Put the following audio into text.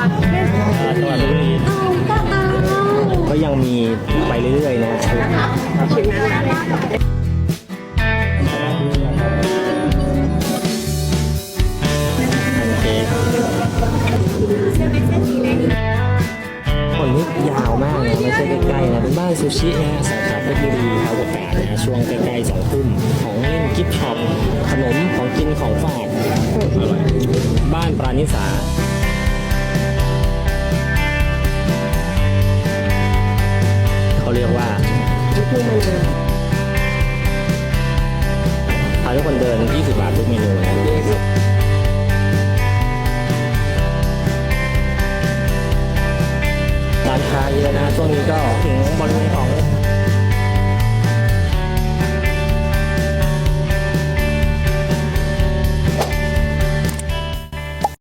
วัดเล่นอ่าจังหวัดลพบุรีก็ยังมีไปเรื่อยๆนะชิมนะแพนเค้กคนนี้ยาวมากนะไม่ใช่ใกล้ๆนะเป็นบ้านซูชินะสาขาเพชรบุรีเขาประกาศนะช่วงใกล้ๆสองทุ่มของเล่นกิฟต์ช็อปขนมของกินของฝากอร่อยบ้านปราณิสา เขาเรียกว่าพาทุกคนเดิน 20 บาททุกเมนูนะร้านค้าเยอะนะช่วงนี้ก็ถึงบริเวณของ